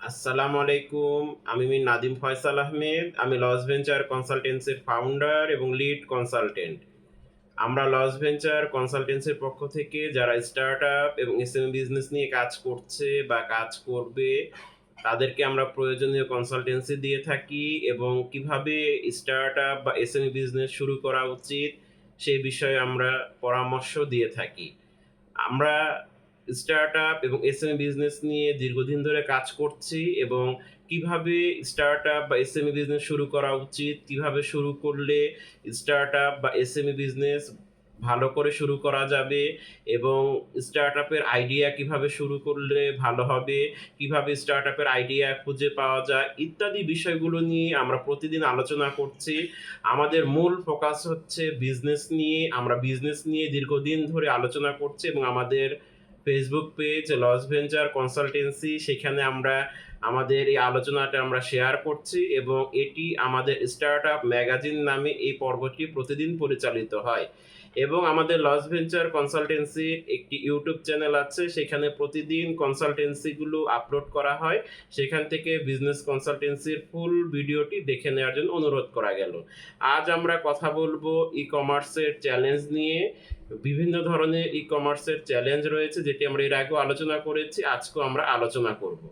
আসসালামু আলাইকুম আমি মির নাদিম ফয়সাল আহমেদ, আমি লস ভেঞ্চার কনসালটেন্সির ফাউন্ডার এবং লিড কনসালটেন্ট আমরা লস ভেঞ্চার কনসালটেন্সির পক্ষ থেকে যারা স্টার্ট আপ এবং এসএমই বিজনেস নিয়ে কাজ করছে বা কাজ করবে, তাদেরকে আমরা প্রয়োজনীয় কনসালটেন্সি দিয়ে থাকি এবং কীভাবে স্টার্ট আপ বা এসএমই বিজনেস শুরু করা উচিত, সেই বিষয়ে আমরা পরামর্শ দিয়ে থাকি। আমরা স্টার্ট আপ এবং এসএমই বিজনেস নিয়ে দীর্ঘদিন ধরে কাজ করছি এবং কীভাবে স্টার্ট আপ বা এসএমই বিজনেস শুরু করা উচিত, কীভাবে শুরু করলে স্টার্ট আপ বা এসএমই বিজনেস ভালো করে শুরু করা যাবে এবং স্টার্ট আপের আইডিয়া কীভাবে শুরু করলে ভালো হবে, কীভাবে স্টার্ট আপের আইডিয়া খুঁজে পাওয়া যায়, ইত্যাদি বিষয়গুলো নিয়ে আমরা প্রতিদিন আলোচনা করছি। আমাদের মূল ফোকাস হচ্ছে বিজনেস নিয়ে, আমরা বিজনেস নিয়ে দীর্ঘদিন ধরে আলোচনা করছি এবং আমাদের Facebook page loss venture consultancy সেখানে আমরা আমাদের এই আলোচনাটা আমরা শেয়ার করছি এবং এটি আমাদের স্টার্ট আপ ম্যাগাজিন নামে এই পর্বটি প্রতিদিন পরিচালিত হয়। এবং আমাদের লস ভেঞ্চার কনসালটেন্সির একটি ইউটিউব চ্যানেল আছে, সেখানে প্রতিদিন কনসালটেন্সিগুলো আপলোড করা হয়। সেখান থেকে বিজনেস কনসালটেন্সির ফুল ভিডিওটি দেখে নেওয়ার জন্য অনুরোধ করা গেল। আজ আমরা কথা বলব ই কমার্সের চ্যালেঞ্জ নিয়ে। বিভিন্ন ধরনের ই কমার্সের চ্যালেঞ্জ রয়েছে, যেটি আমরা এর আগেও আলোচনা করেছি, আজকেও আমরা আলোচনা করব।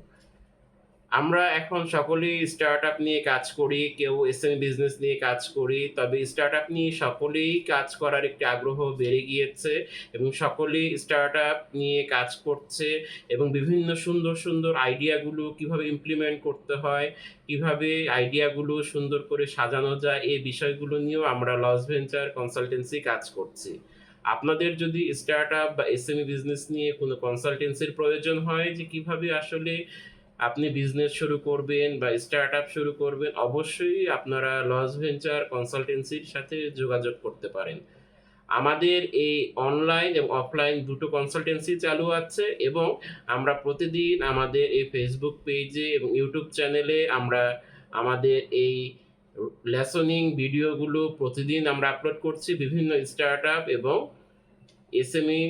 আমরা এখন সকলেই স্টার্ট আপ নিয়ে কাজ করি, কেউ এসএমই বিজনেস নিয়ে কাজ করি, তবে স্টার্ট আপ নিয়ে সকলেই কাজ করার একটি আগ্রহ বেড়ে গিয়েছে এবং সকলেই স্টার্ট আপ নিয়ে কাজ করছে এবং বিভিন্ন সুন্দর সুন্দর আইডিয়াগুলো কীভাবে ইমপ্লিমেন্ট করতে হয়, কীভাবে আইডিয়াগুলো সুন্দর করে সাজানো যায়, এই বিষয়গুলো নিয়েও আমরা লস ভেঞ্চার কনসালটেন্সি কাজ করছি। আপনাদের যদি স্টার্ট আপ বা এসএমই বিজনেস নিয়ে কোনো কনসালটেন্সির প্রয়োজন হয় যে কীভাবে আসলে আপনি বিজনেস শুরু করবেন বা স্টার্ট আপ শুরু করবেন, অবশ্যই আপনারা লস ভেঞ্চার কনসালটেন্সির সাথে যোগাযোগ করতে পারেন। আমাদের এই অনলাইন এবং অফলাইন দুটো কনসালটেন্সি চালু আছে এবং আমরা প্রতিদিন আমাদের এই ফেসবুক পেজে এবং ইউটিউব চ্যানেলে আমরা আমাদের এই লেসনিং ভিডিওগুলো প্রতিদিন আমরা আপলোড করছি বিভিন্ন স্টার্ট আপ এবং এসএমই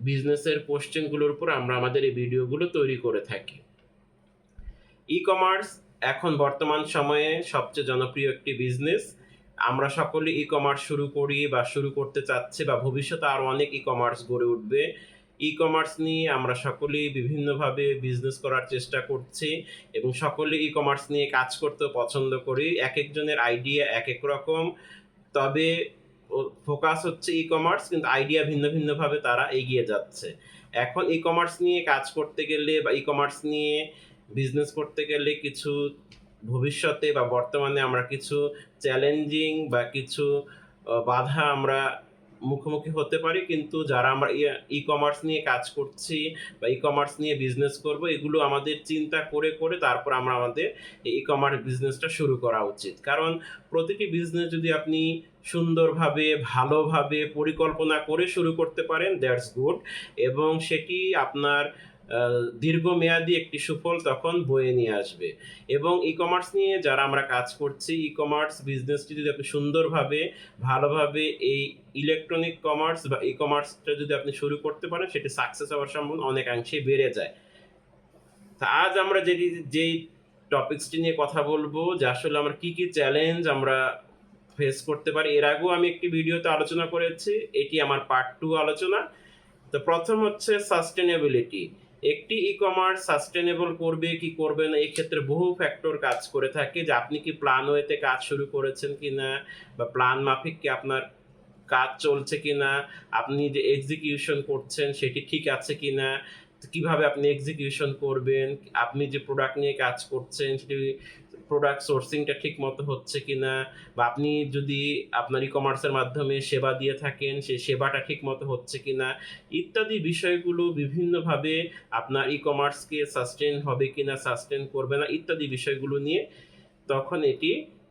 বিজনেসের কোশ্চেনগুলোর উপর আমরা আমাদের এই ভিডিওগুলো তৈরি করে থাকি। ই কমার্স এখন বর্তমান সময়ে সবচেয়ে জনপ্রিয় একটি বিজনেস আমরা সকলে ই কমার্স শুরু করি বা শুরু করতে চাচ্ছি বা ভবিষ্যতে আরও অনেক ই কমার্স গড়ে উঠবে। ই কমার্স নিয়ে আমরা সকলেই বিভিন্নভাবে বিজনেস করার চেষ্টা করছি এবং সকলে ই কমার্স নিয়ে কাজ করতে পছন্দ করি। এক একজনের আইডিয়া এক এক রকম। তবে ফোকাস হচ্ছে ই কমার্স কিন্তু আইডিয়া ভিন্ন ভিন্নভাবে তারা এগিয়ে যাচ্ছে। এখন ই কমার্স নিয়ে কাজ করতে গেলে বা ই কমার্স নিয়ে বিজনেস করতে গেলে কিছু ভবিষ্যতে বা বর্তমানে আমরা কিছু চ্যালেঞ্জিং বা কিছু বাধা আমরা মুখোমুখি হতে পারি। কিন্তু যারা আমরা ই কমার্স নিয়ে কাজ করছি বা ই কমার্স নিয়ে বিজনেস করব, এগুলো আমাদের চিন্তা করে করে তারপর আমরা আমাদের ই কমার্স বিজনেসটা শুরু করা উচিত। কারণ প্রতিটি বিজনেস যদি আপনি সুন্দরভাবে, ভালোভাবে পরিকল্পনা করে শুরু করতে পারেন দ্যাটস গুড এবং সেটি আপনার দীর্ঘমেয়াদী একটি সুফল তখন বয়ে নিয়ে আসবে। এবং ই কমার্স নিয়ে যারা আমরা কাজ করছি ই কমার্স বিজনেসটি যদি আপনি সুন্দরভাবে, ভালোভাবে এই ইলেকট্রনিক কমার্স বা ই কমার্সটা যদি আপনি শুরু করতে পারেন, সেটি সাকসেস হওয়ার সম্ভাবনা অনেকাংশেই বেড়ে যায়। তা আজ আমরা যেটি যেই টপিকসটি নিয়ে কথা বলব, যে আসলে আমরা কি কি চ্যালেঞ্জ আমরা ফেস করতে পারি, এর আগেও আমি একটি ভিডিওতে আলোচনা করেছি, এটি আমার পার্ট টু আলোচনা। তো প্রথম হচ্ছে সাস্টেনেবিলিটি একটি ই কমার্স সাস্টেনেবল করবে কি করবে না, এই ক্ষেত্রে বহু ফ্যাক্টর কাজ করে থাকে যে আপনি কি প্ল্যান ওয়েতে কাজ শুরু করেছেন কি না, বা প্ল্যান মাফিক কি আপনার কাজ চলছে কি না, আপনি যে এক্সিকিউশন করছেন সেটি ঠিক আছে কি না, কীভাবে আপনি এক্সিকিউশন করবেন, আপনি যে প্রোডাক্ট নিয়ে কাজ করছেন সেটি প্রোডাক্ট সোর্সিংটা ঠিক মতো হচ্ছে কি না বা আপনি যদি আপনার ই কমার্সের মাধ্যমে সেবা দিয়ে থাকেন সেই সেবাটা ঠিক মতো হচ্ছে কি না ইত্যাদি বিষয়গুলো বিভিন্নভাবে আপনার ই কমার্সকে সাস্টেন হবে কি না সাস্টেন করবে না, ইত্যাদি বিষয়গুলো নিয়ে তখন এটি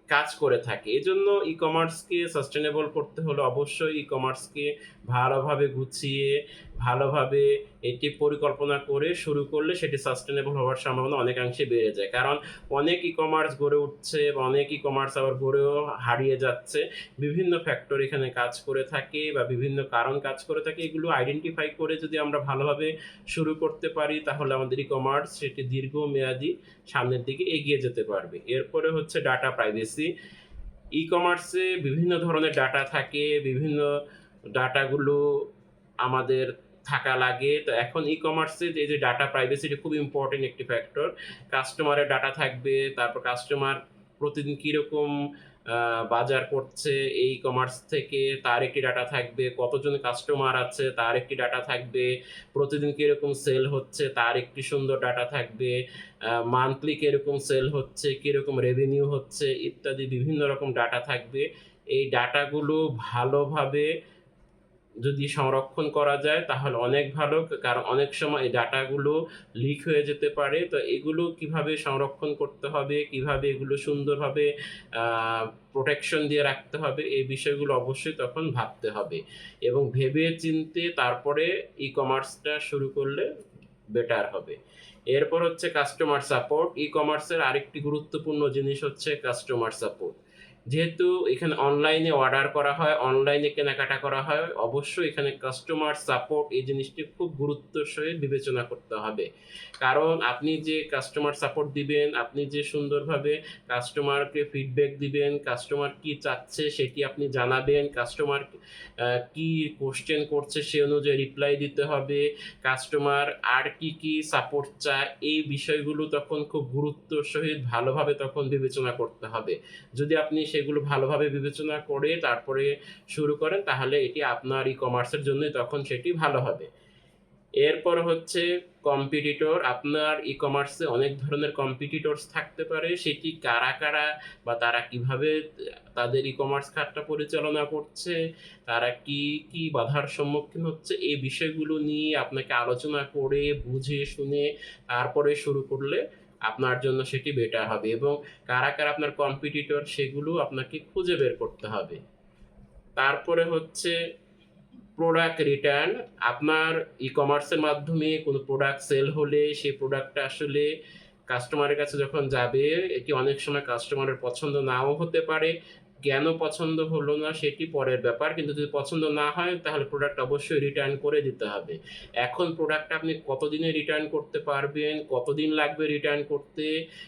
কাজ করে থাকে। এজন্য ই কমার্সকে সাস্টেনেবল করতে হলে অবশ্যই ই কমার্সকে ভালোভাবে গুছিয়ে, ভালোভাবে এটি পরিকল্পনা করে শুরু করলে সেটি সাস্টেনেবল হওয়ার সম্ভাবনা অনেকাংশে বেড়ে যায়। কারণ অনেক ই কমার্স গড়ে উঠছে বা অনেক ই কমার্স আবার গড়েও হারিয়ে যাচ্ছে। বিভিন্ন ফ্যাক্টর এখানে কাজ করে থাকে বা বিভিন্ন কারণ কাজ করে থাকে। এগুলো আইডেন্টিফাই করে যদি আমরা ভালোভাবে শুরু করতে পারি, তাহলে আমাদের ই কমার্স সেটি দীর্ঘমেয়াদী সামনের দিকে এগিয়ে যেতে পারবে। এরপরে হচ্ছে ডাটা প্রাইভেসি ই কমার্সে বিভিন্ন ধরনের ডাটা থাকে, বিভিন্ন ডাটাগুলো আমাদের থাকা লাগে। তো এখন ই কমার্সে এই যে ডাটা প্রাইভেসিটা খুব ইম্পর্টেন্ট একটি ফ্যাক্টর কাস্টমারের ডাটা থাকবে, তারপর কাস্টমার প্রতিদিন কীরকম বাজার করছে এই কমার্স থেকে তার একটি ডাটা থাকবে, কতজন কাস্টমার আছে তার একটি ডাটা থাকবে, প্রতিদিন কীরকম সেল হচ্ছে তার একটি সুন্দর ডাটা থাকবে মান্থলি কীরকম সেল হচ্ছে, কীরকম রেভিনিউ হচ্ছে, ইত্যাদি বিভিন্ন রকম ডাটা থাকবে। এই ডাটাগুলো ভালোভাবে যদি সংরক্ষণ করা যায়, তাহলে অনেক ভালো। কারণ অনেক সময় এই ডাটাগুলো লিক হয়ে যেতে পারে। তো এগুলো কীভাবে সংরক্ষণ করতে হবে? কীভাবে এগুলো সুন্দরভাবে প্রোটেকশন দিয়ে রাখতে হবে? এই বিষয়গুলো অবশ্যই তখন ভাবতে হবে। এবং ভেবে চিনতে তারপরে ই কমার্সটা শুরু করলে বেটার হবে। এরপর হচ্ছে কাস্টমার সাপোর্ট ই কমার্সের আরেকটি গুরুত্বপূর্ণ জিনিস হচ্ছে কাস্টমার সাপোর্ট যেহেতু এখানে অনলাইনে অর্ডার করা হয় অনলাইনে কেনাকাটা করা হয়, অবশ্যই এখানে কাস্টমার সাপোর্ট এই জিনিসটি খুব গুরুত্বের সহিত বিবেচনা করতে হবে। কারণ আপনি যে কাস্টমার সাপোর্ট দিবেন, আপনি যে সুন্দরভাবে কাস্টমারকে ফিডব্যাক দিবেন কাস্টমার কি চাচ্ছে সেটি আপনি জানাবেন কাস্টমার কি কোশ্চেন করছে সে অনুযায়ী রিপ্লাই দিতে হবে কাস্টমার আর কি কি সাপোর্ট চায়, এই বিষয়গুলো তখন খুব গুরুত্বর সহিত ভালোভাবে তখন বিবেচনা করতে হবে। যদি আপনি সেগুলো ভালোভাবে বিবেচনা করে তারপরে শুরু করেন, তাহলে এটি আপনার ই কমার্সের জন্যই তখন সেটি ভালো হবে। এরপর হচ্ছে কম্পিটিটর আপনার ই কমার্সে অনেক ধরনের কম্পিটিটরস থাকতে পারে, সেটি কারা কারা বা তারা কীভাবে তাদের ই কমার্স খাতটা পরিচালনা করছে, তারা কি কি বাধার সম্মুখীন হচ্ছে, এই বিষয়গুলো নিয়ে আপনাকে আলোচনা করে, বুঝে, শুনে তারপরে শুরু করলে আপনার জন্য সেটি বেটার হবে এবং কারা কারা আপনার কম্পিটিটর সেগুলো আপনাকে খুঁজে বের করতে হবে। তারপরে হচ্ছে প্রোডাক্ট রিটার্ন আপনার ই কমার্সের মাধ্যমে কোনো প্রোডাক্ট সেল হলে সেই প্রোডাক্টটা আসলে কাস্টমারের কাছে যখন যাবে, এটি অনেক সময় কাস্টমারের পছন্দ নাও হতে পারে কেন পছন্দ হলো না সেটি পরের ব্যাপার। কিন্তু যদি পছন্দ না হয়, তাহলে প্রোডাক্ট অবশ্যই রিটার্ন করে দিতে হবে। এখন প্রোডাক্টটা আপনি কতদিনে রিটার্ন করতে পারবেন, কতদিন লাগবে রিটার্ন করতে,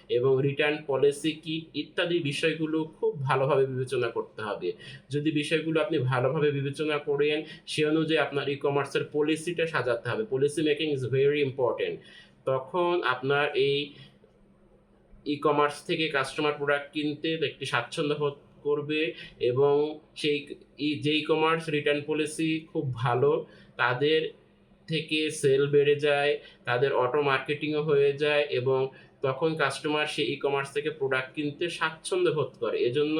এবং রিটার্ন পলিসি কি, ইত্যাদি বিষয়গুলো খুব ভালোভাবে বিবেচনা করতে হবে। যদি বিষয়গুলো আপনি ভালোভাবে বিবেচনা করেন, সে অনুযায়ী আপনার ই কমার্সের পলিসিটা সাজাতে হবে। Policy making is very important তখন আপনার এই ই কমার্স থেকে কাস্টমার প্রোডাক্ট কিনতে একটি স্বাচ্ছন্দ্য করবে এবং সেই যে কমার্স রিটার্ন পলিসি খুব ভালো, তাদের থেকে সেল বেড়ে যায়, তাদের অটো মার্কেটিংও হয়ে যায় এবং তখন কাস্টমার সেই ই কমার্স থেকে প্রোডাক্ট কিনতে স্বাচ্ছন্দ্য বোধ করে। এজন্য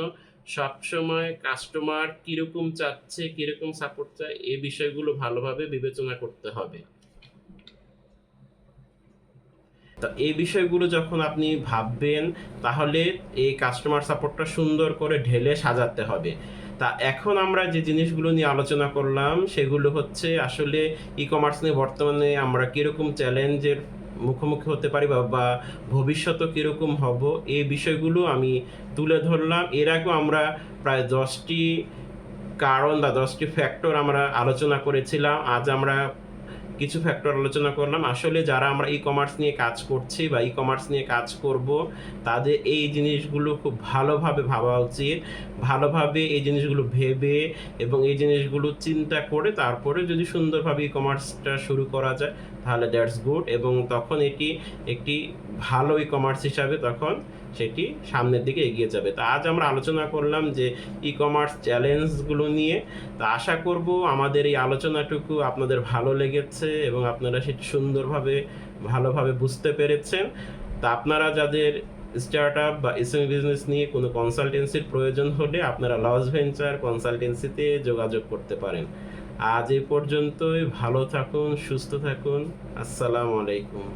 সবসময় কাস্টমার কীরকম চাচ্ছে, কীরকম সাপোর্ট চায় এই বিষয়গুলো ভালোভাবে বিবেচনা করতে হবে। তা এই বিষয়গুলো যখন আপনি ভাববেন, তাহলে এই কাস্টমার সাপোর্টটা সুন্দর করে ঢেলে সাজাতে হবে। তা এখন আমরা যে জিনিসগুলো নিয়ে আলোচনা করলাম, সেগুলো হচ্ছে আসলে ই কমার্স নিয়ে বর্তমানে আমরা কীরকম চ্যালেঞ্জের মুখোমুখি হতে পারি বা ভবিষ্যতে কীরকম হব, এই বিষয়গুলো আমি তুলে ধরলাম। এর আগেও আমরা প্রায় দশটি কারণ বা দশটি ফ্যাক্টর আমরা আলোচনা করেছিলাম। আজ আমরা কিছু ফ্যাক্টর আলোচনা করলাম। আসলে যারা আমরা ই কমার্স নিয়ে কাজ করছি বা ই কমার্স নিয়ে কাজ করব, তাদের এই জিনিসগুলো খুব ভালোভাবে ভাবা উচিত। ভালোভাবে এই জিনিসগুলো ভেবে এবং এই জিনিসগুলো চিন্তা করে তারপরে যদি সুন্দরভাবে ই কমার্সটা শুরু করা যায় তাহলে দ্যাটস গুড এবং তখন এটি একটি ভালো ই কমার্স হিসাবে তখন সেটি সামনের দিকে এগিয়ে যাবে। তা আজ আমরা আলোচনা করলাম যে ই কমার্স চ্যালেঞ্জগুলো নিয়ে। তা আশা করব আমাদের এই আলোচনাটুকু আপনাদের ভালো লেগেছে এবং আপনারা সেটি সুন্দরভাবে, ভালোভাবে বুঝতে পেরেছেন। তা আপনারা যাদের স্টার্ট আপ বা এসএমই বিজনেস নিয়ে কোনো কনসালটেন্সির প্রয়োজন হলে আপনারা লস ভেঞ্চার কনসালটেন্সিতে যোগাযোগ করতে পারেন। আজ এ পর্যন্তই ভালো থাকুন সুস্থ থাকুন। আসসালামু আলাইকুম।